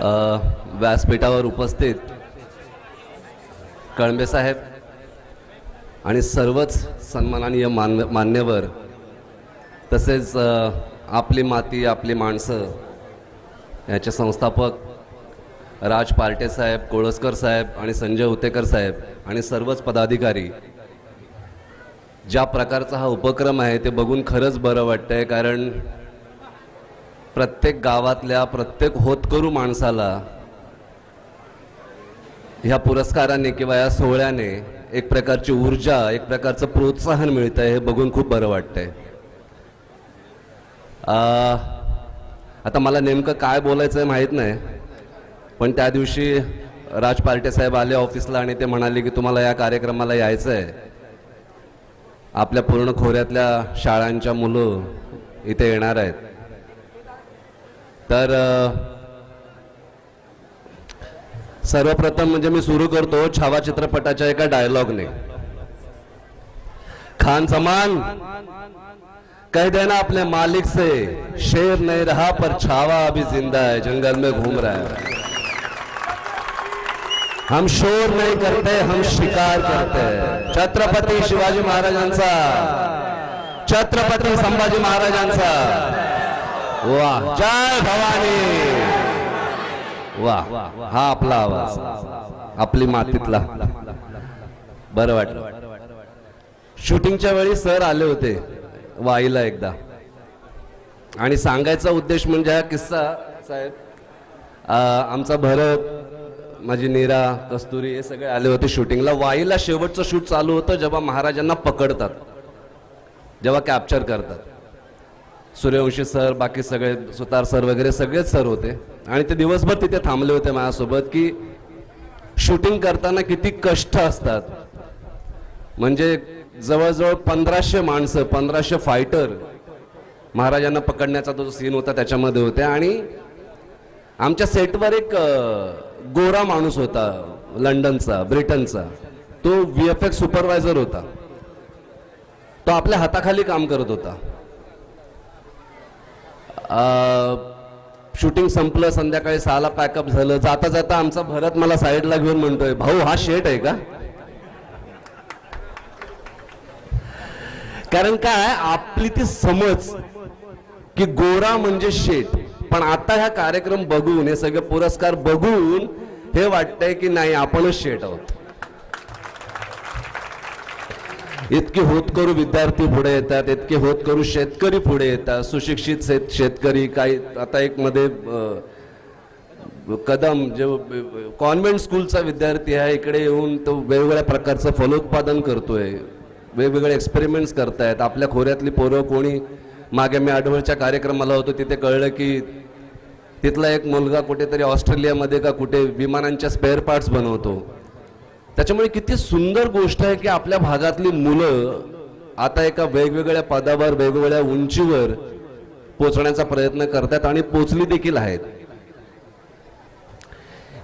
व्यासपीठावर उपस्थित कळंबे साहेब आणि सर्वच सन्माननीय मान मान्यवर तसेच आपली माती आपली माणसं याचे संस्थापक राज पार्टे साहेब कोळसकर साहेब आणि संजय उतेकर साहेब आणि सर्वच पदाधिकारी. ज्या प्रकारचा हा उपक्रम आहे ते बघून खरंच बरं वाटतंय कारण प्रत्येक गावातल्या प्रत्येक होतकरू माणसाला ह्या पुरस्काराने किंवा या सोहळ्याने एक प्रकारची ऊर्जा एक प्रकारचं प्रोत्साहन मिळतं हे बघून खूप बरं वाटतंय. आता मला नेमकं काय बोलायचं आहे माहीत नाही पण त्या दिवशी राज पार्टे साहेब आले ऑफिसला आणि ते म्हणाले की तुम्हाला या कार्यक्रमाला यायचं आहे आपल्या पूर्ण खोऱ्यातल्या शाळांच्या मुलं इथे येणार आहेत. तर सर्वप्रथम म्हणजे मी सुरू करतो छावा चित्रपटाच्या एका डायलॉगने खान समान कह देना अपने मालिक से शेर नहीं रहा पर छावा अभी जिंदा है जंगल में घूम रहा है। हम शोर नहीं करते हम शिकार करते हैं। छत्रपती शिवाजी महाराजांचा छत्रपती संभाजी महाराजांचा। वाह जय भवानी. वाह हा आपला आवाज. आपली मातीतला. बरं वाटलं. शूटिंगच्या वेळी सर आले होते वाईला एकदा. आणि सांगायचा उद्देश म्हणजे हा किस्सा साहेब आमचा भरत माझी नीरा कस्तुरी हे सगळे आले होते शूटिंगला. वाईला शेवटचं शूट चालू होतं जेव्हा महाराजांना पकडतात. जेव्हा कॅप्चर करतात. सूर्यवंशी सर बाकी सगळे सुतार सर वगैरे सगळेच सर होते. आणि ते दिवसभर तिथे थांबले होते माझ्यासोबत की शूटिंग करताना किती कष्ट असतात. म्हणजे जवळजवळ पंधराशे माणसं पंधराशे फायटर महाराजांना पकडण्याचा तो सीन होता त्याच्यामध्ये होते. आणि आमच्या सेटवर एक गोरा माणूस होता लंडनचा ब्रिटनचा. तो व्ही एफ एक्स सुपरवायझर होता. तो आपल्या हाताखाली काम करत होता. शूटिंग संपलं संध्याकाळी सहाला पॅकअप झालं. जाता जाता आमचा भरत मला साईडला घेऊन म्हणतोय भाऊ हा शेट आहे का? कारण काय आपली ती समज की गोरा म्हणजे शेट पण आता हा कार्यक्रम बघून हे सगळे पुरस्कार बघून हे वाटतंय की नाही आपणच शेट आहोत. इतके होतकरू विद्यार्थी पुढे येतात इतके होतकरू शेतकरी पुढे येतात. सुशिक्षित शेत शेतकरी काही आता एक मध्ये कदम जे कॉन्व्हेंट स्कूलचा विद्यार्थी आहे इकडे येऊन तो वेगवेगळ्या प्रकारचं फलोत्पादन करतोय. वेगवेगळे एक्सपेरिमेंट्स करतायत. आपल्या खोऱ्यातली पोरं कोणी मागे मी आठवडच्या कार्यक्रमाला होतो तिथे कळलं की तिथला एक मुलगा कुठेतरी ऑस्ट्रेलियामध्ये का कुठे विमानांच्या स्पेअर पार्ट्स बनवतो. त्याच्यामुळे किती सुंदर गोष्ट आहे की आपल्या भागातली मुलं आता एका वेगवेगळ्या पदावर वेगवेगळ्या उंचीवर पोचण्याचा प्रयत्न करतात आणि पोचली देखील आहेत.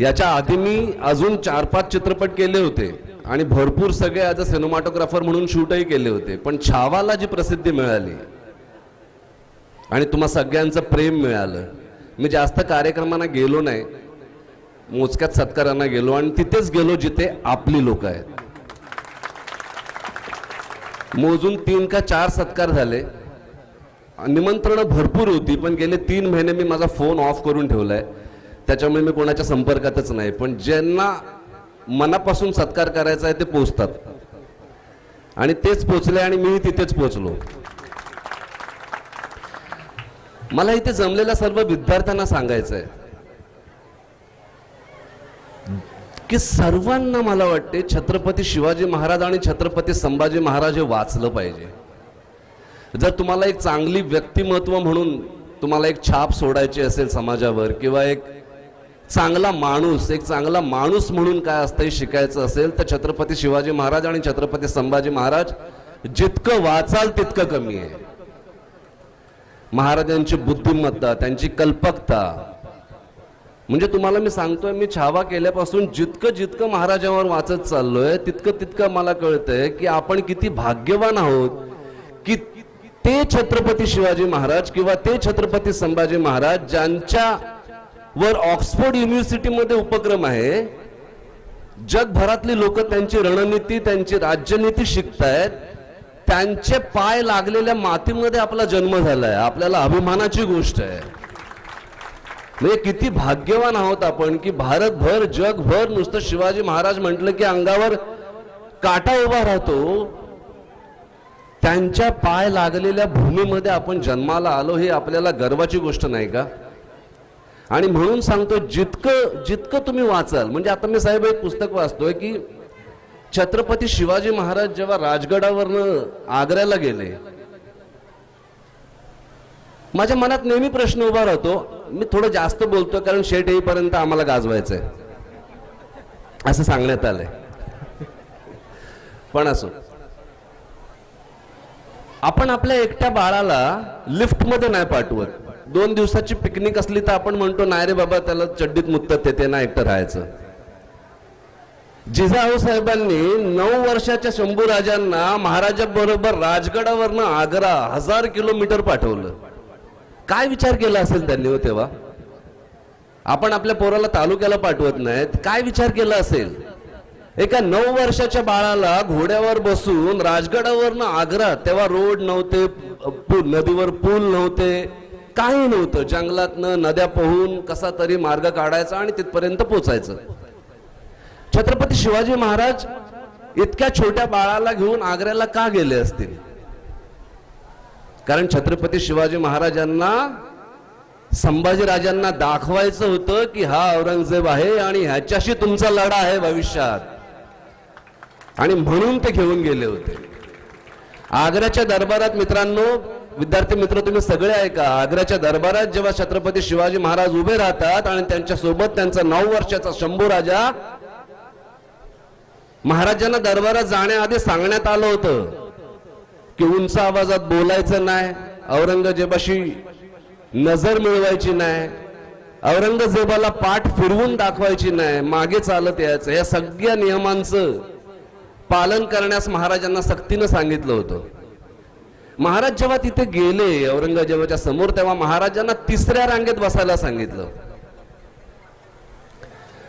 याच्या आधी मी अजून चार पाच चित्रपट केले होते आणि भरपूर सगळे ॲज अ सिनेमाटोग्राफर म्हणून शूटही केले होते. पण छावाला जी प्रसिद्धी मिळाली आणि तुम्हा सगळ्यांचं प्रेम मिळालं मी जास्त कार्यक्रमांना गेलो नाही. मोजक्यात सत्कारांना गेलो आणि तिथेच गेलो जिथे आपली लोक आहेत. मोजून तीन का चार सत्कार झाले. निमंत्रणं भरपूर होती पण गेले तीन महिने मी माझा फोन ऑफ करून ठेवलाय. त्याच्यामुळे मी कोणाच्या संपर्कातच नाही पण ज्यांना मनापासून सत्कार करायचा आहे ते पोचतात. आणि तेच पोचले आणि मी तिथेच पोचलो. मला इथे जमलेल्या सर्व विद्यार्थ्यांना सांगायचं आहे की सर्वांना मला वाटते छत्रपती शिवाजी महाराज आणि छत्रपती संभाजी महाराज हे वाचलं पाहिजे. जर तुम्हाला एक चांगली व्यक्तिमत्व म्हणून तुम्हाला एक छाप सोडायची असेल समाजावर किंवा एक चांगला माणूस एक चांगला माणूस म्हणून काय असतं हे शिकायचं असेल तर छत्रपती शिवाजी महाराज आणि छत्रपती संभाजी महाराज जितकं वाचाल तितकं कमी आहे. महाराजांची बुद्धिमत्ता त्यांची कल्पकता म्हणजे तुम्हाला मी सांगतोय मी छावा केल्यापासून जितकं जितकं महाराजांवर वाचत चाललोय तितकं तितकं मला कळतंय की आपण किती भाग्यवान आहोत की ते छत्रपती शिवाजी महाराज किंवा ते छत्रपती संभाजी महाराज ज्यांच्या वर ऑक्सफोर्ड युनिव्हर्सिटीमध्ये उपक्रम आहे. जगभरातली लोक त्यांची रणनीती त्यांची राज्यनीती शिकतायत. त्यांचे पाय लागलेल्या मातीमध्ये आपला जन्म झालाय. आपल्याला अभिमानाची गोष्ट आहे. म्हणजे किती भाग्यवान आहोत आपण की भारतभर जगभर नुसतं शिवाजी महाराज म्हटलं की अंगावर काटा उभा राहतो. त्यांच्या पाय लागलेल्या भूमीमध्ये आपण जन्माला आलो हे आपल्याला गर्वाची गोष्ट नाही का? आणि म्हणून सांगतो जितकं जितकं तुम्ही वाचाल म्हणजे आता मी साहेब एक पुस्तक वाचतोय की छत्रपती शिवाजी महाराज जेव्हा राजगडावरनं आग्र्याला गेले माझ्या मनात नेहमी प्रश्न उभा राहतो. मी थोडं जास्त बोलतो कारण शेट येईपर्यंत आम्हाला गाजवायचंय. असं सांगण्यात आलंय. पण असो. आपण आपल्या एकट्या बाळाला लिफ्टमध्ये नाही पाठवत. दोन दिवसाची पिकनिक असली तर आपण म्हणतो नाही रे बाबा त्याला चड्डीत मुत्तत येते ना एकटं राहायचं. जिजाऊ साहेबांनी नऊ वर्षाच्या शंभू राजांना महाराजाबरोबर राजगडावरनं आग्रा हजार किलोमीटर पाठवलं. काय विचार केला असेल त्यांनी हो तेव्हा? आपण आपल्या पोराला तालुक्याला पाठवत नाहीत. काय विचार केला असेल? एका नऊ वर्षाच्या बाळाला घोड्यावर बसून राजगडावरनं आग्रा तेव्हा रोड नव्हते नदीवर पूल नव्हते काही नव्हतं. जंगलातनं नद्या पोहून कसा तरी मार्ग काढायचा आणि तिथपर्यंत पोचायचं. छत्रपती शिवाजी महाराज इतक्या छोट्या बाळाला घेऊन आग्र्याला का गेले असतील? कारण छत्रपती शिवाजी महाराजांना संभाजी राजांना दाखवायचं होतं की हा औरंगजेब आहे आणि ह्याच्याशी तुमचा लढा आहे भविष्यात. आणि म्हणून ते घेऊन गेले होते. आग्र्याच्या दरबारात मित्रांनो विद्यार्थी मित्र तुम्ही सगळे ऐका आग्र्याच्या दरबारात जेव्हा छत्रपती शिवाजी महाराज उभे राहतात आणि त्यांच्यासोबत त्यांचा नऊ वर्षाचा शंभू राजा महाराजांना दरबारात जाण्याआधी सांगण्यात आलं होतं. की उंच आवाजात बोलायचं नाही औरंगजेबाशी नजर मिळवायची नाही औरंगजेबाला पाठ फिरवून दाखवायची नाही मागे चालत यायचं. या सगळ्या नियमांचं पालन करण्यास महाराजांना सक्तीनं सांगितलं होतं. महाराज जेव्हा तिथे गेले औरंगजेबाच्या समोर तेव्हा महाराजांना तिसऱ्या रांगेत बसायला सांगितलं.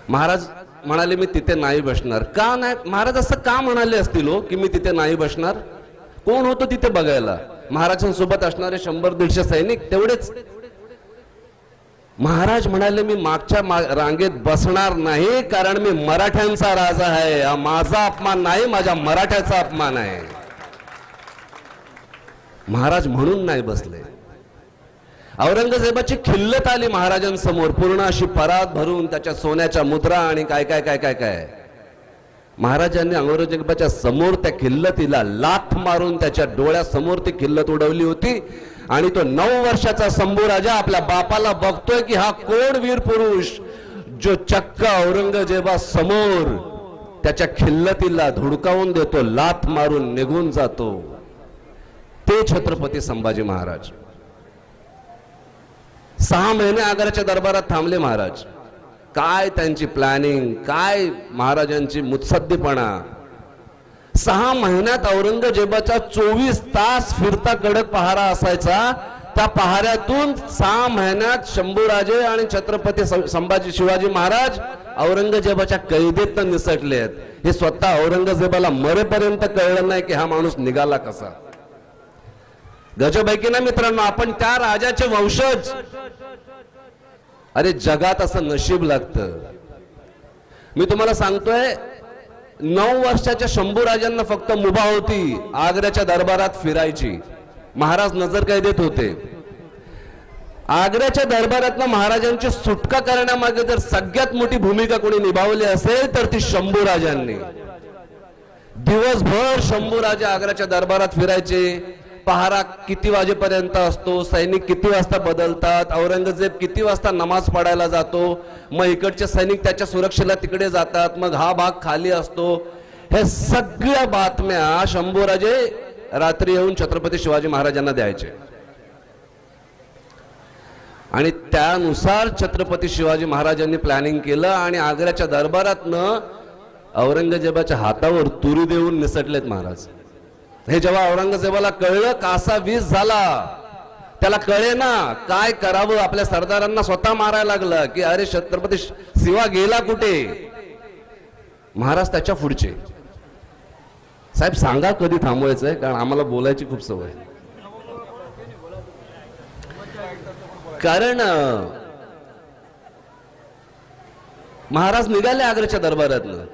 महाराज म्हणाले मी तिथे नाही बसणार. का नाही? महाराज असं का म्हणाले असतील हो की मी तिथे नाही बसणार? कोण होतं तिथे बघायला? महाराजांसोबत असणारे शंभर दीडशे सैनिक तेवढेच. महाराज म्हणाले मी मागच्या रांगेत बसणार नाही कारण मी मराठ्यांचा राजा आहे. हा माझा अपमान नाही माझ्या मराठ्याचा अपमान आहे. महाराज म्हणून नाही बसले. औरंगजेबाची खिल्लत आली महाराजांसमोर पूर्ण अशी परात भरून त्याच्या सोन्याच्या मुद्रा आणि काय काय काय काय काय. महाराजांनी औरंगजेबाच्या समोर त्या किल्लतीला लाथ मारून त्याच्या डोळ्यासमोर ती किल्लत उडवली होती. आणि तो नऊ वर्षाचा शंभू राजा आपल्या बापाला बघतोय की हा कोण वीर पुरुष जो चक्क औरंगजेबा समोर त्याच्या खिल्लतीला धुडकावून देतो लाथ मारून निघून जातो. ते छत्रपती संभाजी महाराज. सहा महिने आग्र्याच्या दरबारात थांबले महाराज. काय त्यांची प्लॅनिंग काय महाराजांची मुत्सद्दीपणा? सहा महिन्यात औरंगजेबाचा चोवीस तास फिरता कडक पहारा असायचा. त्या पहाऱ्यातून सहा महिन्यात शंभूराजे आणि छत्रपती संभाजी शिवाजी महाराज औरंगजेबाच्या कैदेत निसटले आहेत हे स्वतः औरंगजेबाला मरेपर्यंत कळलं नाही की हा माणूस निघाला कसा. गजबैकी ना मित्रांनो आपण त्या राजाचे वंशज. अरे जगात असं नशीब लागतं. मी तुम्हाला सांगतोय नऊ वर्षाच्या शंभू राजांना फक्त मुभा होती आग्र्याच्या दरबारात फिरायची. महाराज नजर काय देत होते? आग्र्याच्या दरबारातनं महाराजांची सुटका करण्यामागे जर सगळ्यात मोठी भूमिका कोणी निभावली असेल तर ती शंभू राजांनी. दिवसभर शंभू राजा आग्र्याच्या दरबारात फिरायचे पहारा किती वाजेपर्यंत असतो? सैनिक किती वाजता बदलतात? औरंगजेब किती वाजता नमाज पडायला जातो? मग इकडचे सैनिक त्याच्या सुरक्षेला तिकडे जातात. मग हा भाग खाली असतो. हे सगळ्या बातम्या शंभूराजे रात्री येऊन छत्रपती शिवाजी महाराजांना द्यायचे. आणि त्यानुसार छत्रपती शिवाजी महाराजांनी प्लॅनिंग केलं आणि आग्र्याच्या दरबारातनं औरंगजेबाच्या हातावर तुरी देऊन निसटलेत महाराज. हे जेव्हा औरंगजेबाला कळलं कासा वीस झाला त्याला कळे ना काय करावं? आपल्या सरदारांना स्वतः मारायला लागलं की अरे छत्रपती शिवा गेला कुठे? महाराज त्याच्या पुढचे. साहेब सांगा कधी थांबवायचंय? कारण आम्हाला बोलायची खूप सवय कारण महाराज निघाले आग्र्याच्या दरबारातनं.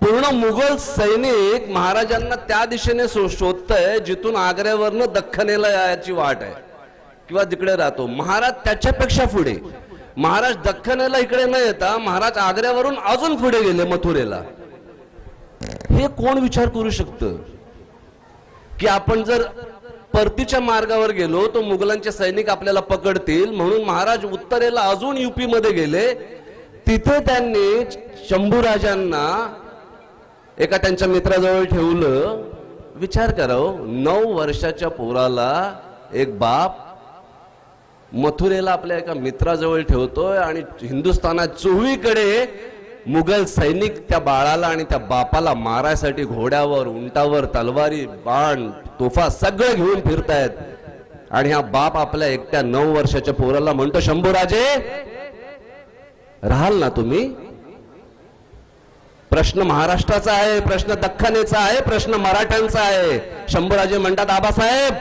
पूर्ण मुघल सैनिक महाराजांना त्या दिशेने शोधतंय शोधतय जिथून आग्र्यावरनं दख्खनेला यायची वाट आहे. किंवा तिकडे राहतो. महाराज त्याच्यापेक्षा पुढे. महाराज दख्खनेला इकडे न येता महाराज आग्र्यावरून अजून पुढे गेले मथुरेला. हे कोण विचार करू शकतं? की आपण जर परतीच्या मार्गावर गेलो तर मुघलांचे सैनिक आपल्याला पकडतील. म्हणून महाराज उत्तरेला अजून युपी मध्ये गेले. तिथे त्यांनी शंभूराजांना एका त्यांच्या मित्राजवळ ठेवलं विचार करावं हो, नऊ वर्षाच्या पोराला एक बाप मथुरेला आपल्या एका मित्राजवळ ठेवतोय आणि हिंदुस्थानात चोवीकडे मुघल सैनिक त्या बाळाला आणि त्या बापाला मारायसाठी घोड्यावर उंटावर तलवारी बाण तोफा सगळं घेऊन फिरतायत. आणि हा बाप आपल्या एकट्या नऊ वर्षाच्या पोराला म्हणतो शंभूराजे राहाल ना तुम्ही? प्रश्न महाराष्ट्राचा आहे प्रश्न दख्खनेचा आहे प्रश्न मराठ्यांचा आहे. शंभूराजे म्हणतात आबासाहेब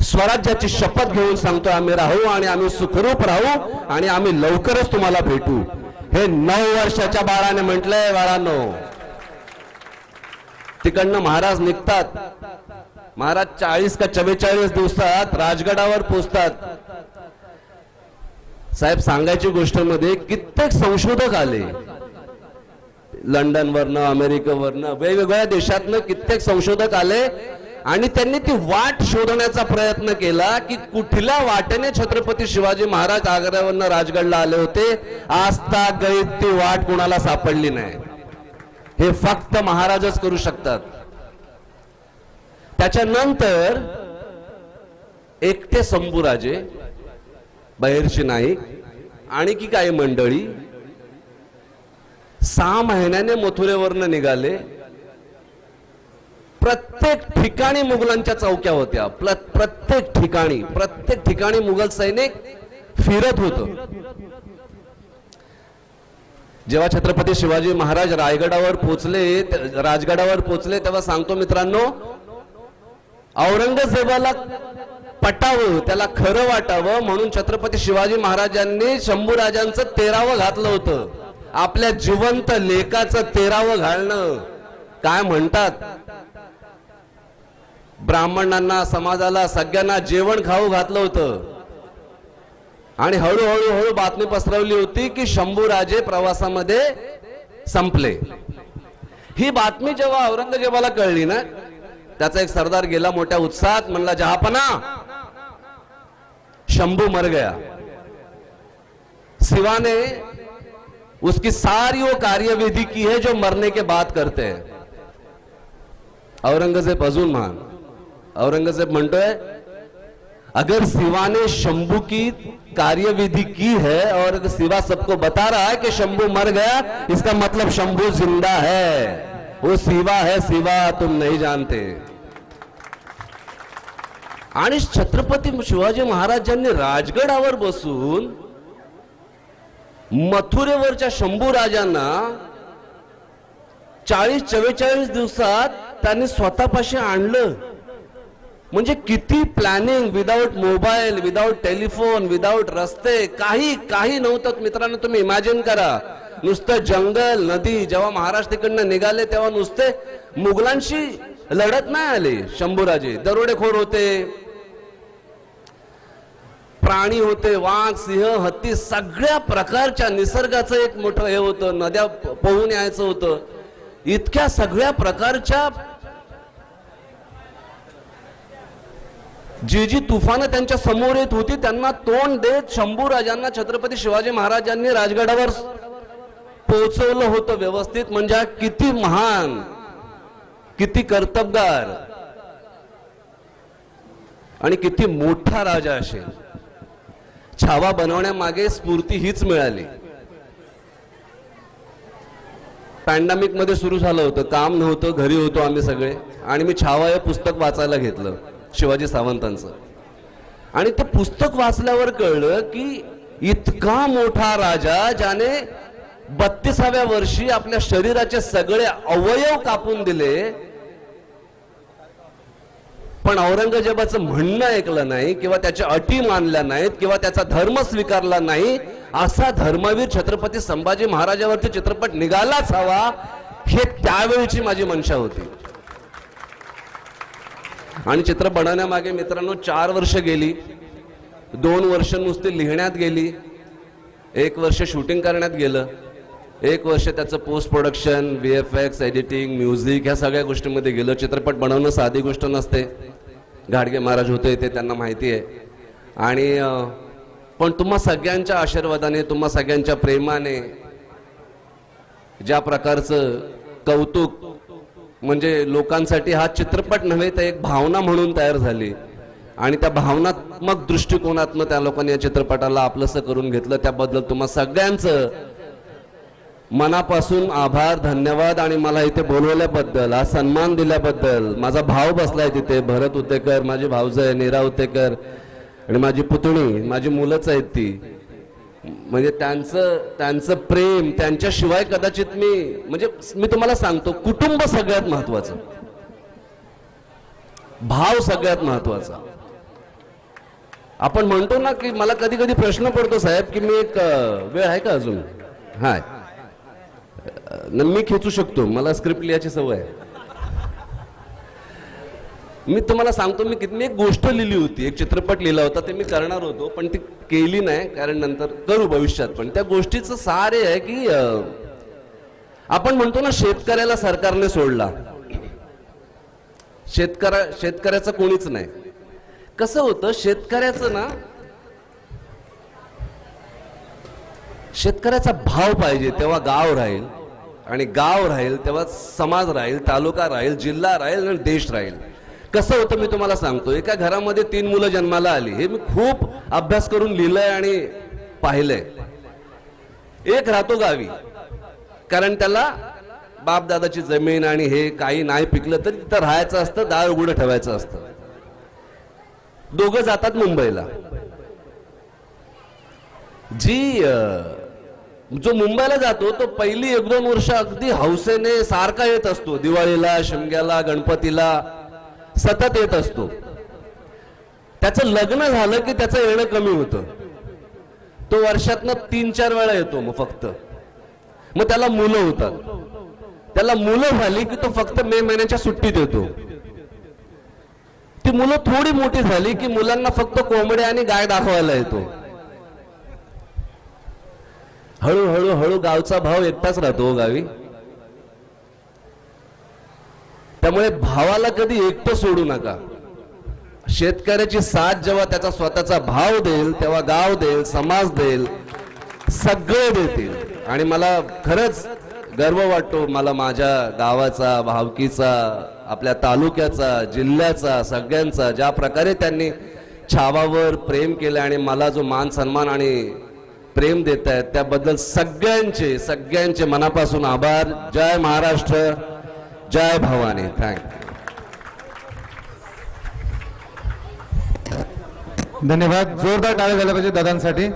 स्वराज्याची शपथ घेऊन सांगतो आम्ही राहू आणि आम्ही सुखरूप राहू आणि आम्ही लवकरच तुम्हाला भेटू. हे नऊ वर्षाच्या बाळाने म्हटलंय बाळांनो. तिकडनं महाराज निघतात. महाराज चाळीस का चव्वेचाळीस दिवसात राजगडावर पोचतात. साहेब सांगायची गोष्टमध्ये कित्येक संशोधक आले. लंडनवरनं अमेरिकेवरनं वेगवेगळ्या देशातनं कित्येक संशोधक आले आणि त्यांनी ती वाट शोधण्याचा प्रयत्न केला की कुठल्या वाटेने छत्रपती शिवाजी महाराज आग्र्यावरनं राजगडला आले होते. आज गैत ती वाट कुणाला सापडली नाही. हे फक्त महाराजच करू शकतात. त्याच्यानंतर एकटे संभूराजे बाहेरची नाईक आणि की काही मंडळी सहा महिन्याने मथुरेवरनं निघाले. प्रत्येक ठिकाणी मुघलांच्या चौक्या होत्या. प्रत्येक ठिकाणी प्रत्येक ठिकाणी मुघल सैनिक फिरत होत. जेव्हा छत्रपती शिवाजी महाराज रायगडावर पोचले राजगडावर पोचले तेव्हा सांगतो मित्रांनो औरंगजेबाला पटावं त्याला खरं वाटावं म्हणून छत्रपती शिवाजी महाराजांनी शंभूराजांचं तेरावं घातलं होतं. आपल्या जिवंत लेखाचं तेरावं घालणं. काय म्हणतात? ब्राह्मणांना समाजाला सगळ्यांना जेवण खाऊ घातलं होतं. आणि हळूहळू हळू बातमी पसरवली होती की शंभूराजे प्रवासामध्ये संपले. ही बातमी जेव्हा औरंगजेबाला कळली ना त्याचा एक सरदार गेला मोठ्या उत्साहात म्हणला जहापना शंभू मर गया। शिवा ने उसकी सारी वो कार्यविधि की है जो मरने के बाद करते हैं। औरंगज़ेब अजून महान। औरंगज़ेब म्हणतोय अगर शिवा ने शंभू की कार्यविधि की है और शिवा सबको बता रहा है कि शंभू मर गया, इसका मतलब शंभू ज़िंदा है। वो शिवा है शिवा तुम नहीं जानते। आणि छत्रपती शिवाजी महाराजांनी राजगडावर बसून मथुरेवरच्या शंभू राजांना चाळीस चव्वेचाळीस दिवसात त्यांनी स्वतःपाशी आणलं. म्हणजे किती planning without mobile without telephone without रस्ते काही काही नव्हतं. मित्रांनो तुम्ही इमॅजिन करा. नुसतं जंगल नदी जेव्हा महाराष्ट्र तिकडनं निघाले तेव्हा नुसते मुघलांशी लढत नाही आले शंभूराजे. दरोडेखोर होते. प्राणी होते वाघ सिंह हत्ती सगळ्या प्रकारच्या निसर्गाचं एक मोठं हे होतं. नद्या पोहून यायचं होतं. इतक्या सगळ्या प्रकारच्या जी जी तुफानं त्यांच्यासमोर येत होती त्यांना तोंड देत शंभू राजांना छत्रपती शिवाजी महाराजांनी राजगडावर पोहोचवलं होतं व्यवस्थित. म्हणजे किती महान किती कर्तबगार आणि किती मोठा राजा असेल. छावा बनवण्यामागे स्फूर्ती हीच मिळाली. पॅन्डेमिकमध्ये सुरू झालं होतं काम नव्हतं घरी होतो आम्ही सगळे. आणि मी छावा हे पुस्तक वाचायला घेतलं शिवाजी सावंतांचं. आणि ते पुस्तक वाचल्यावर कळलं की इतका मोठा राजा ज्याने बत्तीसाव्या वर्षी आपल्या शरीराचे सगळे अवयव कापून दिले पण औरंगजेबाचं म्हणणं ऐकलं नाही किंवा त्याच्या अटी मानल्या नाहीत किंवा त्याचा धर्म स्वीकारला नाही असा धर्मवीर छत्रपती संभाजी महाराजावरती चित्रपट निघालाच हवा हे त्यावेळीची माझी मनशा होती. आणि चित्र बनवण्यामागे मित्रांनो चार वर्ष गेली. दोन वर्ष नुसती लिहिण्यात गेली. एक वर्ष शूटिंग करण्यात गेलं. एक वर्ष त्याचं post production V F X editing music ह्या सगळ्या गोष्टींमध्ये गेलं. चित्रपट बनवणं साधी गोष्ट नसते. घाडगे महाराज होते ते त्यांना माहिती आहे. आणि पण तुम्हा सगळ्यांच्या आशीर्वादाने तुम्हा सगळ्यांच्या प्रेमाने ज्या प्रकारचं कौतुक म्हणजे लोकांसाठी हा चित्रपट नव्हे तर एक भावना म्हणून तयार झाली. आणि त्या भावनात्मक दृष्टिकोनातनं त्या लोकांनी या चित्रपटाला आपलंसं करून घेतलं. त्याबद्दल तुम्हा सगळ्यांचं मनापासून आभार धन्यवाद आणि मला इथे बोलवल्याबद्दल हा सन्मान दिल्याबद्दल माझा भाव बसलाय तिथे भरत उतेकर माझी भाऊज आहे नीरा उतेकर आणि माझी पुतणी माझी मुलंच आहेत ती. म्हणजे त्यांचं त्यांचं प्रेम त्यांच्याशिवाय कदाचित मी म्हणजे मी तुम्हाला सांगतो कुटुंब सगळ्यात महत्वाचं. भाव सगळ्यात महत्त्वाचा. आपण म्हणतो ना की मला कधी कधी प्रश्न पडतो साहेब की मी एक वेळ आहे का अजून? हाय. मी खेचू शकतो. मला स्क्रिप्ट लिहायची सवय आहे. मी तुम्हाला सांगतो मी किती एक गोष्ट लिहिली होती. एक चित्रपट लिहिला होता ते मी करणार होतो पण ती केली नाही. कारण नंतर करू भविष्यात. पण त्या गोष्टीचं सार हे आहे की आपण म्हणतो ना शेतकऱ्याला सरकारने सोडला. शेतकऱ्या शेतकऱ्याचं कोणीच नाही. कसं होतं शेतकऱ्याचं ना शेतकऱ्याचा भाव पाहिजे तेव्हा गाव राहील. आणि गाव राहील तेव्हा समाज राहील तालुका राहील जिल्हा राहील आणि देश राहील. कसं होतं मी तुम्हाला सांगतो एका घरामध्ये तीन मुलं जन्माला आली हे मी खूप अभ्यास करून लिहिलंय आणि पाहिलंय. एक राहतो गावी कारण त्याला बापदादाची जमीन आणि हे काही नाही पिकलं तरी तिथं राहायचं असतं दाळ उघडं ठेवायचं असतं. दोघं जातात मुंबईला. जी जो मुंबईला जातो तो पहिली एक दोन वर्ष अगदी हौसेने सारखा येत असतो. दिवाळीला शिमग्याला गणपतीला सतत येत असतो. त्याचं लग्न झालं की त्याचं येणं कमी होतं. तो वर्षातनं तीन चार वेळा येतो मग फक्त. मग त्याला मुलं होतात. त्याला मुलं झाली की तो फक्त मे महिन्याच्या सुट्टीत येतो. ती मुलं थोडी मोठी झाली की मुलांना फक्त कोंबड्या आणि गाय दाखवायला येतो. हळूहळू हळू गावचा भाव एकटाच राहतो हो गावी. त्यामुळे भावाला कधी एकटं सोडू नका. शेतकऱ्याची साथ जेव्हा त्याचा स्वतःचा भाव देईल तेव्हा गाव देईल समाज देईल सगळे देतील. आणि मला खरंच गर्व वाटतो मला माझ्या गावाचा भावकीचा आपल्या तालुक्याचा जिल्ह्याचा सगळ्यांचा ज्या प्रकारे त्यांनी छावावर प्रेम केलं आणि मला जो मान सन्मान आणि प्रेम देत आहेत. त्याबद्दल सगळ्यांचे सगळ्यांचे मनापासून आभार. जय महाराष्ट्र जय भवानी. थँक्यू धन्यवाद. जोरदार टाळ्या झाल्या पाहिजे दादांसाठी.